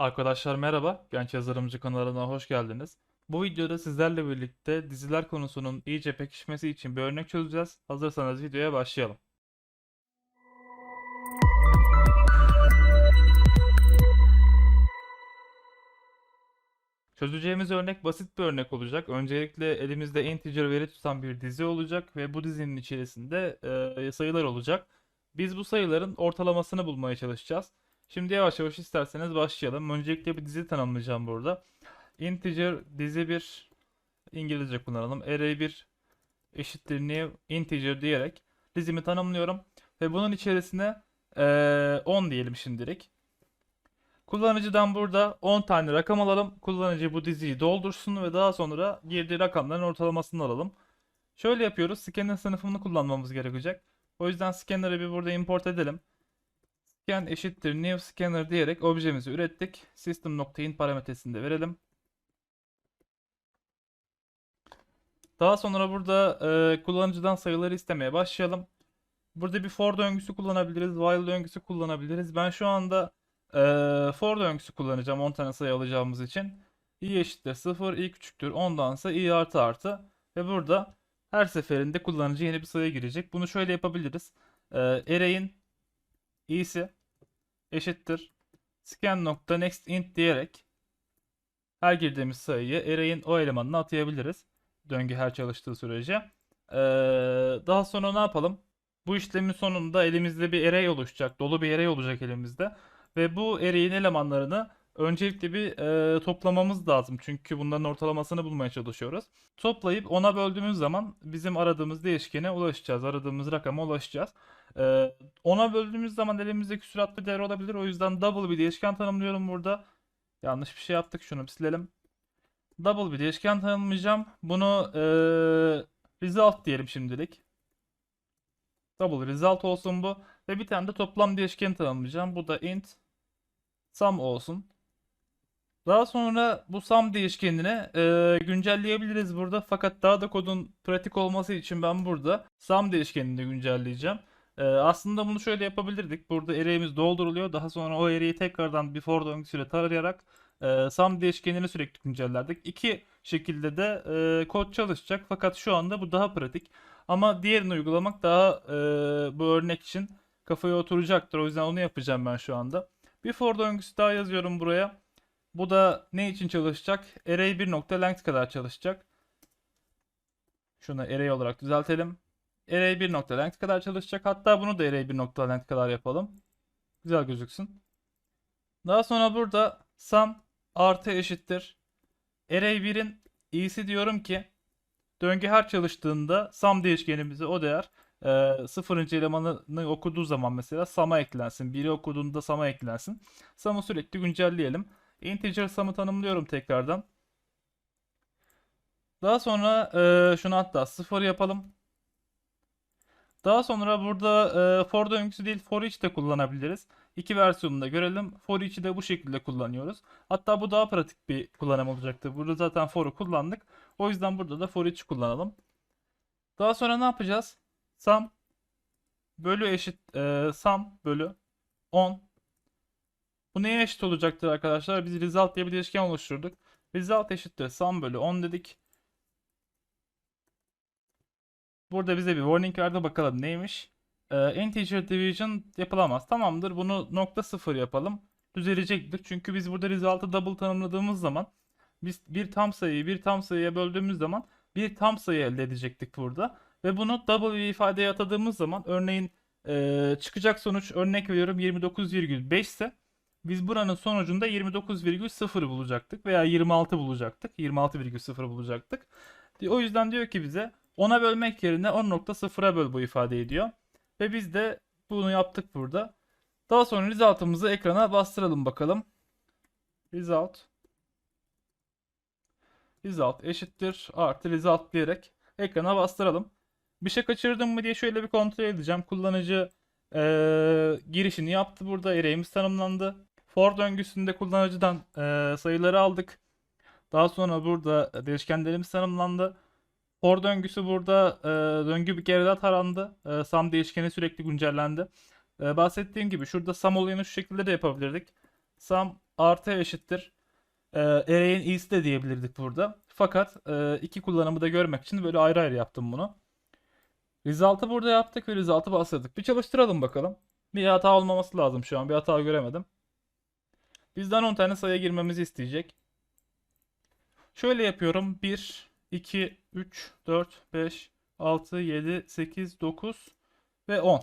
Arkadaşlar merhaba, Genç Yazarımcı kanalına hoş geldiniz. Bu videoda sizlerle birlikte diziler konusunun iyice pekişmesi için bir örnek çözeceğiz. Hazırsanız videoya başlayalım. Çözeceğimiz örnek basit bir örnek olacak. Öncelikle elimizde integer veri tutan bir dizi olacak ve bu dizinin içerisinde e, sayılar olacak. Biz bu sayıların ortalamasını bulmaya çalışacağız. Şimdi yavaş yavaş isterseniz başlayalım. Öncelikle bir dizi tanımlayacağım burada. Integer dizi 1 İngilizce kullanalım. Array 1 eşittir new integer diyerek dizimi tanımlıyorum. Ve bunun içerisine eee, 10 diyelim şimdilik. Kullanıcıdan burada 10 tane rakam alalım. Kullanıcı bu diziyi doldursun ve daha sonra girdiği rakamların ortalamasını alalım. Şöyle yapıyoruz. Scanner sınıfını kullanmamız gerekecek. O yüzden scanner'ı bir burada import edelim. Scan eşittir new scanner diyerek objemizi ürettik. System.in parametresini de verelim. Daha sonra burada e, kullanıcıdan sayıları istemeye başlayalım. Burada bir for döngüsü kullanabiliriz, while döngüsü kullanabiliriz. Ben şu anda e, for döngüsü kullanacağım 10 tane sayı alacağımız için. i eşittir 0, i küçüktür 10'dansa i artı artı. Ve burada her seferinde kullanıcı yeni bir sayı girecek. Bunu şöyle yapabiliriz. E, array'in i'si eşittir scan.nextInt diyerek her girdiğimiz sayıyı array'in o elemanına atayabiliriz. Döngü her çalıştığı sürece. Ee, daha sonra ne yapalım? Bu işlemin sonunda elimizde bir array oluşacak. Dolu bir array olacak elimizde. Ve bu array'in elemanlarını öncelikle bir e, toplamamız lazım. Çünkü bunların ortalamasını bulmaya çalışıyoruz. Toplayıp ona böldüğümüz zaman bizim aradığımız değişkene ulaşacağız. Aradığımız rakama ulaşacağız. Ee, ona böldüğümüz zaman elimizde küsuratlı değer olabilir. O yüzden double bir değişken tanımlıyorum burada. Yanlış bir şey yaptık. Şunu bir silelim. Double bir değişken tanımlayacağım. Bunu eee, result diyelim şimdilik. Double result olsun bu. Ve bir tane de toplam değişken tanımlayacağım. Bu da int sum olsun. Daha sonra bu sum değişkenini eee, güncelleyebiliriz burada. Fakat daha da kodun pratik olması için ben burada sum değişkenini güncelleyeceğim. Ee, aslında bunu şöyle yapabilirdik. Burada array'imiz dolduruluyor. Daha sonra o array'i tekrardan bir for döngüsüyle tarayarak e, sum değişkenini sürekli güncellerdik. İki şekilde de e, kod çalışacak. Fakat şu anda bu daha pratik. Ama diğerini uygulamak daha e, bu örnek için kafaya oturacaktır. O yüzden onu yapacağım ben şu anda. Bir for döngüsü daha yazıyorum buraya. Bu da ne için çalışacak? Array 1.length kadar çalışacak. Şunu array olarak düzeltelim. Array 1 nokta length kadar çalışacak. Hatta bunu da array 1 nokta length kadar yapalım. Güzel gözüksün. Daha sonra burada sum artı eşittir. Array 1'in i'si diyorum ki döngü her çalıştığında sum değişkenimize o değer e, sıfırıncı elemanını okuduğu zaman mesela sum'a eklensin. 1'i okuduğunda sum'a eklensin. Sum'u sürekli güncelleyelim. Integer sum'ı tanımlıyorum tekrardan. Daha sonra e, şunu hatta 0 yapalım. Daha sonra burada e, for döngüsü değil for each de kullanabiliriz. İki versiyonunu da görelim. For each'i de bu şekilde kullanıyoruz. Hatta bu daha pratik bir kullanım olacaktır. Burada zaten for'u kullandık. O yüzden burada da for each kullanalım. Daha sonra ne yapacağız? Sum bölü eşit e, sum bölü 10. Bu neye eşit olacaktır arkadaşlar? Biz result diye bir değişken oluşturduk. Result eşittir sum bölü 10 dedik. Burada bize bir warning verdi bakalım neymiş. Ee, integer division yapılamaz. Tamamdır bunu nokta sıfır yapalım. Düzelecektir. Çünkü biz burada result'ı double tanımladığımız zaman biz bir tam sayıyı bir tam sayıya böldüğümüz zaman bir tam sayı elde edecektik burada. Ve bunu double bir ifadeye atadığımız zaman örneğin e, çıkacak sonuç örnek veriyorum 29,5 ise biz buranın sonucunda 29,0 bulacaktık veya 26 bulacaktık. 26,0 bulacaktık. O yüzden diyor ki bize 10'a bölmek yerine 10.0'a böl bu ifade ediyor. Ve biz de bunu yaptık burada. Daha sonra result'ımızı ekrana bastıralım bakalım. Result Result eşittir artı result diyerek ekrana bastıralım. Bir şey kaçırdım mı diye şöyle bir kontrol edeceğim. Kullanıcı eee, girişini yaptı burada. Array'imiz tanımlandı. For döngüsünde kullanıcıdan eee, sayıları aldık. Daha sonra burada değişkenlerimiz tanımlandı. For döngüsü burada e, döngü bir kere daha tarandı. E, sum değişkeni sürekli güncellendi. E, bahsettiğim gibi şurada sum olayını şu şekilde de yapabilirdik. Sum artı eşittir e, array'in iyisi de diyebilirdik burada. Fakat e, iki kullanımı da görmek için böyle ayrı ayrı yaptım bunu. Result'ı burada yaptık ve result'ı bastırdık. Bir çalıştıralım bakalım. Bir hata olmaması lazım şu an. Bir hata göremedim. Bizden 10 tane sayı girmemizi isteyecek. Şöyle yapıyorum. 1, 2, 3, 4, 5, 6, 7, 8, 9 ve 10.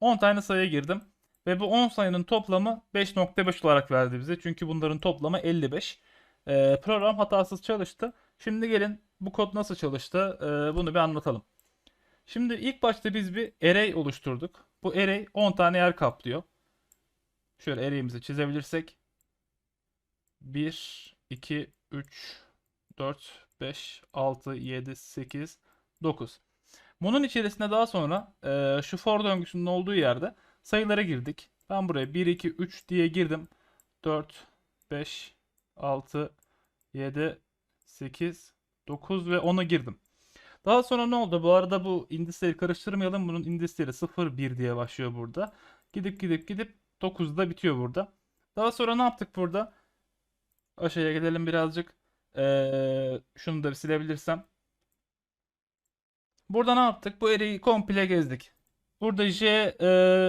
10 tane sayı girdim. Ve bu 10 sayının toplamı 5.5 olarak verdi bize. Çünkü bunların toplamı 55. Ee, program hatasız çalıştı. Şimdi gelin bu kod nasıl çalıştı ee, bunu bir anlatalım. Şimdi ilk başta biz bir array oluşturduk. Bu array 10 tane yer kaplıyor. Şöyle array'imizi çizebilirsek 1, 2, 3, 4, 5, 6, 7, 8, 9. Bunun içerisine daha sonra e, şu for döngüsünün olduğu yerde sayılara girdik. Ben buraya 1, 2, 3 diye girdim. 4, 5, 6, 7, 8, 9 ve 10'a girdim. Daha sonra ne oldu? Bu arada bu indisleri karıştırmayalım. Bunun indisleri 0, 1 diye başlıyor burada. Gidip gidip gidip 9'da bitiyor burada. Daha sonra ne yaptık burada? Aşağıya gelelim birazcık. Ee, şunu da silebilirsem. Burada ne yaptık? Bu array'i komple gezdik. Burada j e,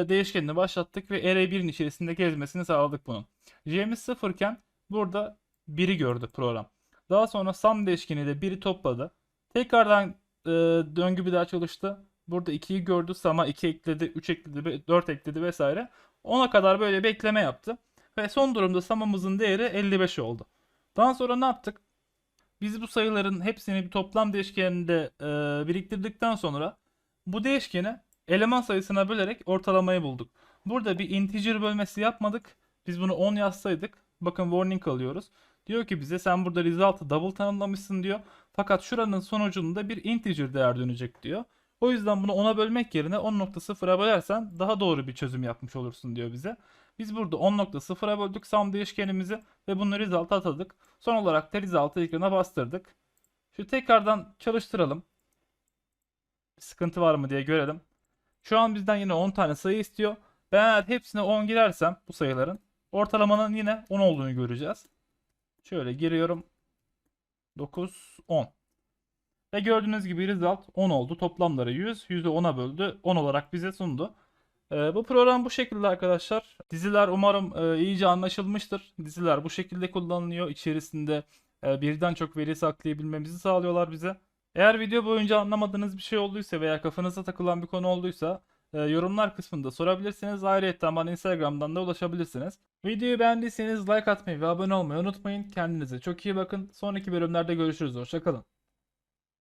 değişkenini başlattık ve array 1'in içerisinde gezmesini sağladık bunun. j'miz 0 iken burada 1'i gördü program. Daha sonra sum değişkeni de 1'i topladı. Tekrardan e, döngü bir daha çalıştı. Burada 2'yi gördü. Sum'a 2 ekledi, 3 ekledi, 4 ekledi vesaire. 10'a kadar böyle bekleme yaptı. Ve son durumda sum'ımızın değeri 55 oldu. Daha sonra ne yaptık? Biz bu sayıların hepsini bir toplam değişkeninde e, biriktirdikten sonra bu değişkeni eleman sayısına bölerek ortalamayı bulduk. Burada bir integer bölmesi yapmadık. Biz bunu 10 yazsaydık bakın warning alıyoruz. Diyor ki bize sen burada result'ı double tanımlamışsın diyor. Fakat şuranın sonucunda bir integer değer dönecek diyor. O yüzden bunu 10'a bölmek yerine 10.0'a bölersen daha doğru bir çözüm yapmış olursun diyor bize. Biz burada 10.0'a böldük sum değişkenimizi ve bunu result'a atadık. Son olarak da result'ı ekrana bastırdık. Şu tekrardan çalıştıralım. Bir sıkıntı var mı diye görelim. Şu an bizden yine 10 tane sayı istiyor. Ben eğer hepsine 10 girersem bu sayıların ortalamanın yine 10 olduğunu göreceğiz. Şöyle giriyorum. 9, 10. Ve gördüğünüz gibi result 10 oldu. Toplamları 100. 100'ü 10'a böldü. 10 olarak bize sundu. Ee, bu program bu şekilde arkadaşlar. Diziler umarım e, iyice anlaşılmıştır. Diziler bu şekilde kullanılıyor. İçerisinde e, birden çok veri saklayabilmemizi sağlıyorlar bize. Eğer video boyunca anlamadığınız bir şey olduysa veya kafanıza takılan bir konu olduysa e, yorumlar kısmında sorabilirsiniz. Ayrıca bana Instagram'dan da ulaşabilirsiniz. Videoyu beğendiyseniz like atmayı ve abone olmayı unutmayın. Kendinize çok iyi bakın. Sonraki bölümlerde görüşürüz. Hoşçakalın.